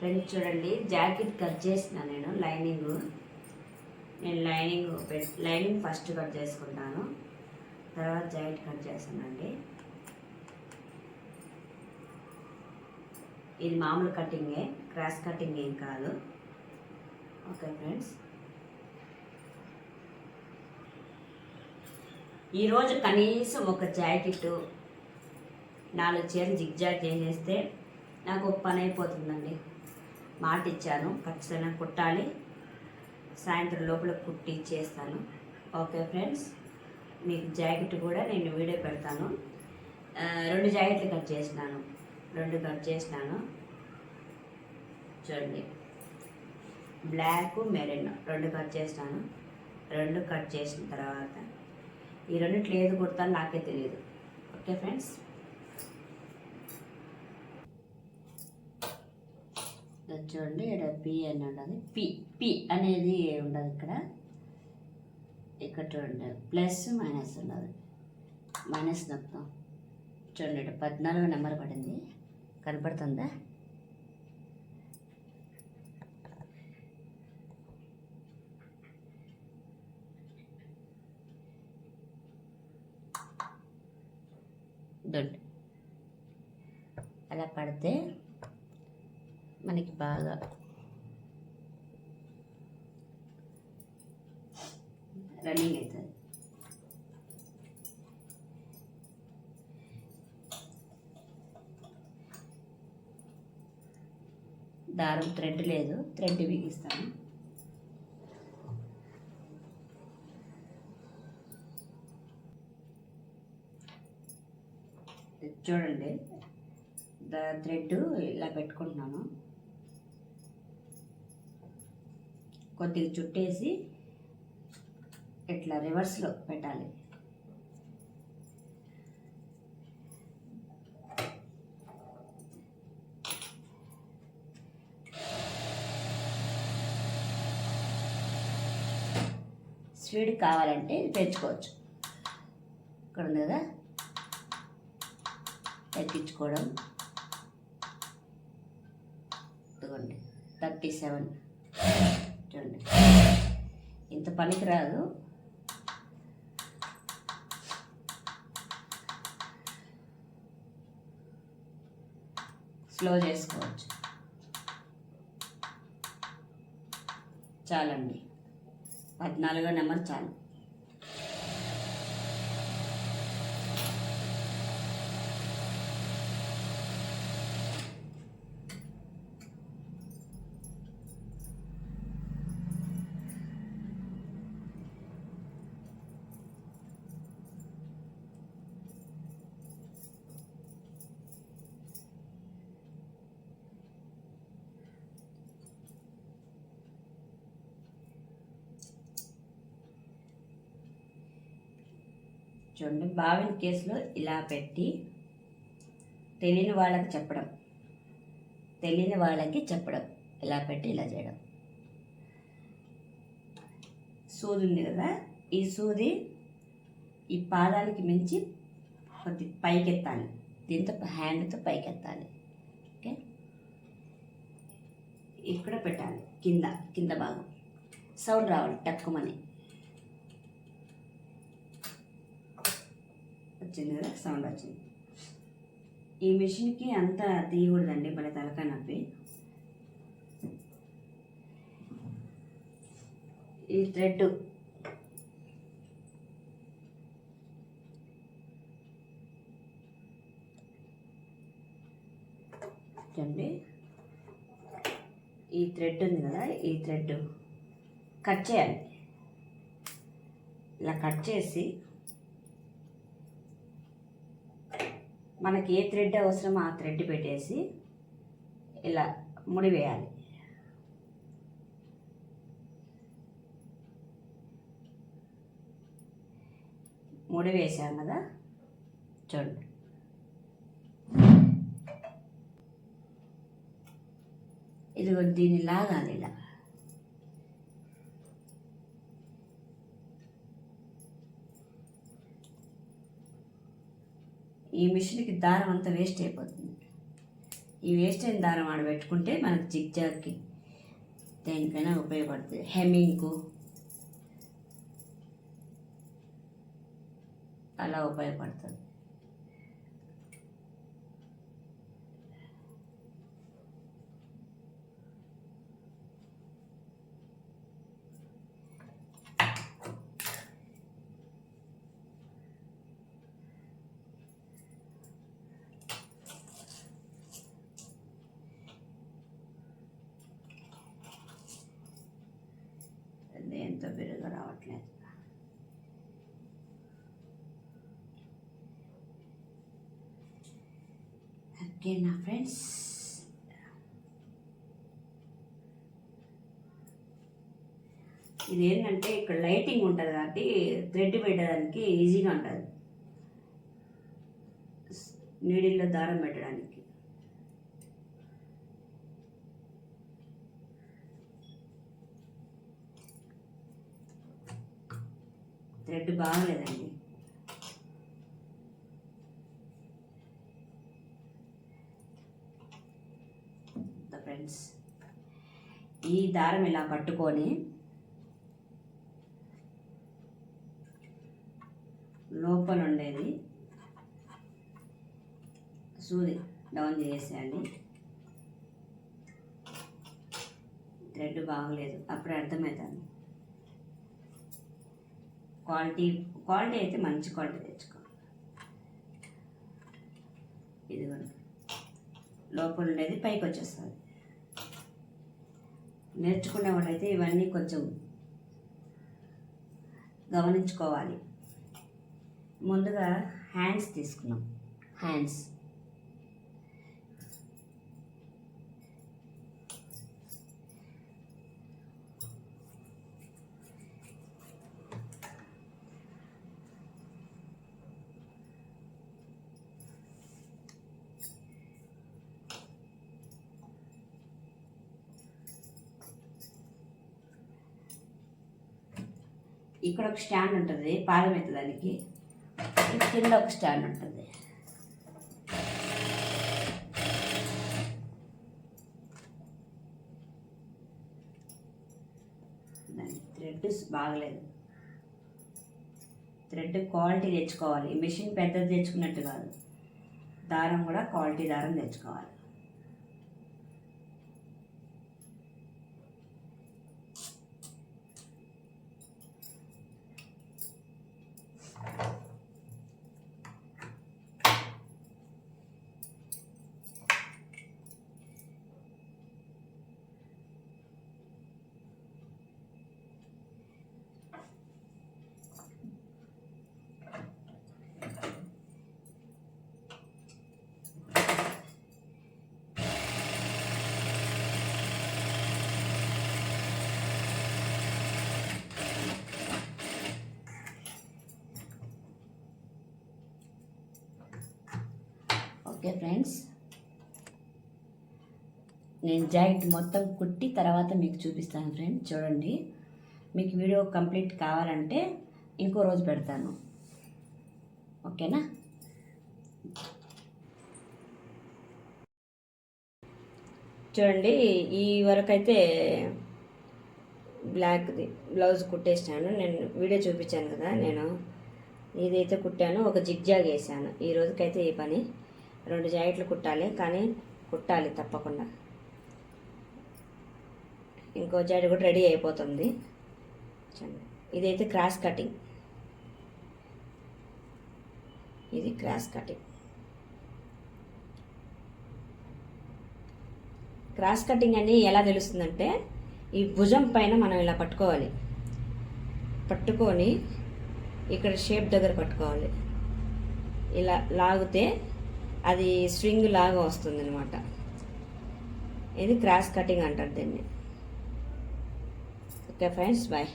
Friends చూడండి jacket cut చేసిన నేను లైనింగ్. నేను లైనింగ్ లైనింగ్ ఫస్ట్ కట్ చేసుకుంటాను. తర్వాత జాకెట్ కట్ చేస్తానండి. ఇది మామూలు కటింగే క్రాస్ కటింగ్ ఏం కాదు. Okay friends. ఈరోజు కనీసం ఒక జాకెట్ నాలుగు చీరలు జిగ్జాగ్ చేసేస్తే నాకు ఒక పని అయిపోతుందండి. మాట ఇచ్చాను ఖచ్చితంగా కుట్టాలి. సాయంత్రం లోపల కుట్టి ఇచ్చేస్తాను. Okay friends? మీకు జాకెట్ కూడా నేను వీడియో పెడతాను. రెండు జాకెట్లు కట్ చేసినాను. రెండు కట్ చేసినాను. చూడండి. బ్లాక్ మెరిన్ రెండు కట్ చేసినాను. రెండు కట్ చేసిన తర్వాత ఈ రెండిట్లు ఏది కుడతాను నాకే తెలియదు ఓకే ఫ్రెండ్స్ ఇది చూడండి ఇక్కడ పి అని ఉండదు పి పి అనేది ఉండదు ఇక్కడ. ఇక్కడ చూడండి ప్లస్ మైనస్ ఉండదు మైనస్ నొక్కుతాం చూడండి ఇక్కడ పద్నాలుగు నెంబర్ పడింది. కనపడుతుందా? మనకి బాగా రన్నింగ్ అవుతుంది. దారం థ్రెడ్ లేదు థ్రెడ్ బిగిస్తాను చూడండి థ్రెడ్ ఇలా పెట్టుకుంటున్నాను. కొద్దిగా చుట్టేసి ఇట్లా రివర్స్లో పెట్టాలి. స్పీడ్ కావాలంటే ఇది పెంచుకోవచ్చు. ఇక్కడ ఉంది కదా? తగ్గించుకోవడం ఇదిగోండి థర్టీ సెవెన్. చూడండి. ఇంత పనికిరాదు. స్లో చేసుకోవచ్చు. చాలండి. పద్నాలుగో నెంబర్ చాలు. చూడండి బావిని కేసులో ఇలా పెట్టి తెలియని వాళ్ళకి చెప్పడం. తెలియని వాళ్ళకి చెప్పడం. ఇలా పెట్టి ఇలా చేయడం. సూది ఉంది కదా ఈ సూది ఈ పాదానికి మించి కొద్ది పైకెత్తాలి. దీంతో హ్యాండ్తో పైకెత్తాలి. ఓకే? ఇక్కడ పెట్టాలి. కింద కింద భాగం. సౌండ్ రావాలి టక్కుమని. వచ్చింది కదా సౌండ్ వచ్చింది. ఈ మిషన్కి అంత తీయకూడదండి మన తలకాయ నొప్పి. ఈ థ్రెడ్. చూడండి. ఈ థ్రెడ్ ఉంది కదా ఈ థ్రెడ్. కట్ చేయాలి. ఇలా కట్ చేసి మనకి ఏ థ్రెడ్ అవసరమో ఆ థ్రెడ్ పెట్టేసి ఇలా ముడి వేయాలి ముడి వేసాం కదా? చూడండి. ఇది దీన్ని లాగాలి ఇలా. ఈ మిషన్కి దారం అంతా వేస్ట్ అయిపోతుంది. ఈ వేస్ట్ అయిన దారం ఆడ పెట్టుకుంటే మనకు జిగ్జాగ్కి దేనికైనా ఉపయోగపడుతుంది. హెమ్మింగ్కు అలా ఉపయోగపడుతుంది దేంతో బిరుగా రావట్లేదు ఓకే నా ఫ్రెండ్స్. ఇది ఏంటంటే ఇక్కడ లైటింగ్ ఉంటుంది కాబట్టి థ్రెడ్ పెట్టడానికి ఈజీగా ఉంటుంది. నీడిల్లో దారం పెట్టడానికి. థ్రెడ్ బాగలేదండి. ఫ్రెండ్స్ ఈ దారం ఇలా పట్టుకొని లోపల ఉండేది సూది డౌన్ చేసేయండి. థ్రెడ్ బాగలేదు అప్పుడు అర్థమవుతుంది క్వాలిటీ క్వాలిటీ అయితే మంచి క్వాలిటీ తెచ్చుకో ఇదిగోండి. లోపల ఉండేది పైకి వచ్చేస్తుంది. నేర్చుకునే వాళ్ళైతే ఇవన్నీ కొంచెం గమనించుకోవాలి. ముందుగా హ్యాండ్స్ తీసుకున్నాం హ్యాండ్స్. ఇక్కడ ఒక స్టాండ్ ఉంటుంది పాదం ఎత్తడానికి కింద ఒక స్టాండ్ ఉంటుంది. దాని థ్రెడ్ బాగలేదు. థ్రెడ్ క్వాలిటీ తెచ్చుకోవాలి. మిషన్ పెద్దది తెచ్చుకున్నట్టు కాదు. దారం కూడా క్వాలిటీ దారం తెచ్చుకోవాలి. ఓకే ఫ్రెండ్స్ నేను జాకెట్ మొత్తం కుట్టి తర్వాత మీకు చూపిస్తాను ఫ్రెండ్స్ చూడండి. మీకు వీడియో కంప్లీట్ కావాలంటే ఇంకో రోజు పెడతాను. ఓకేనా చూడండి ఈ వరకైతే బ్లాక్ది బ్లౌజ్ కుట్టేసాను నేను వీడియో చూపించాను కదా నేను. ఇదైతే కుట్టాను ఒక జిగ్జాగ్ వేసాను ఈ రోజుకైతే ఈ పని. రెండు జాకెట్లు కుట్టాలి కానీ కుట్టాలి తప్పకుండా. ఇంకో జాకెట్ కూడా రెడీ అయిపోతుంది. ఇదైతే క్రాస్ కటింగ్. ఇది క్రాస్ కటింగ్. క్రాస్ కటింగ్ అని ఎలా తెలుస్తుందంటే ఈ భుజం పైన మనం ఇలా పట్టుకోవాలి. పట్టుకొని ఇక్కడ షేప్ దగ్గర పట్టుకోవాలి. ఇలా లాగితే అది స్ట్రింగ్ లాగా వస్తుంది అనమాట ఇది క్రాస్ కటింగ్ అంటారు దీన్ని. Okay friends bye.